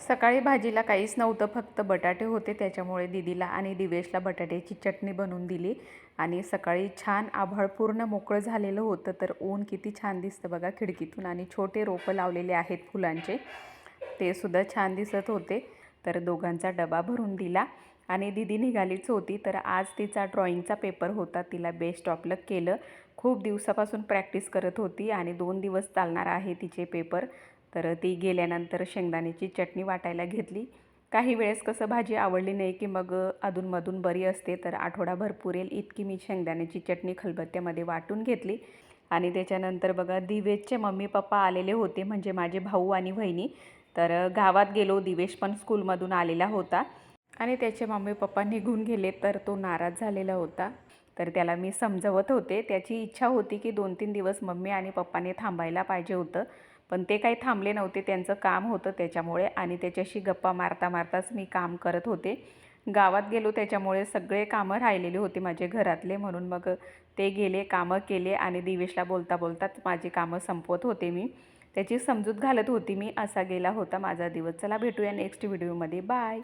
सकाळी भाजीला काहीच नव्हतं फक्त बटाटे होते त्याच्यामुळे दीदीला आणि दिवेशला बटाट्याची चटणी बनवून दिली. आणि सकाळी छान आभाळ पूर्ण मोकळं झालेलं होतं तर ऊन किती छान दिसतं बघा खिडकीतून. आणि छोटे रोपं लावलेले आहेत फुलांचे ते सुद्धा छान दिसत होते. तर दोघांचा डबा भरून दिला आणि दिदी निघालीच होती. तर आज तिचा ड्रॉइंगचा पेपर होता तिला बेस्ट ऑफ केलं. खूप दिवसापासून प्रॅक्टिस करत होती आणि दोन दिवस चालणार आहे तिचे पेपर. तर ती गेल्यानंतर शेंगदाण्याची चटणी वाटायला घेतली. काही वेळेस कसं भाजी आवडली नाही की मग अधूनमधून बरी असते तर आठवडाभर पुरेल इतकी मी शेंगदाण्याची चटणी खलबत्त्यामध्ये वाटून घेतली. आणि त्याच्यानंतर बघा दिवेशचे मम्मी पप्पा आलेले होते म्हणजे माझे भाऊ आणि बहिणी तर गावात गेलो दिवेश पण स्कूलमधून आलेला होता. आणि त्याचे मम्मी पप्पा निघून गेले तर तो नाराज झालेला होता. तर त्याला मी समजवत होते. त्याची इच्छा होती की दोन तीन दिवस मम्मी आणि पप्पाने थांबायला पाहिजे होतं. पण ते काही थांबले नव्हते. त्यांचं काम होतं त्याच्यामुळे आणि त्याच्याशी गप्पा मारता मारताच मी काम करत होते. गावात गेलो त्याच्यामुळे सगळे कामं राहिलेले होते माझे घरातले. म्हणून मग ते गेले कामं केले आणि दिवेशला बोलता बोलताच माझी कामं संपवत होते मी. त्याची समजूत घालत होती मी. असा गेला होता माझा दिवस. चला भेटूया नेक्स्ट व्हिडिओमध्ये बाय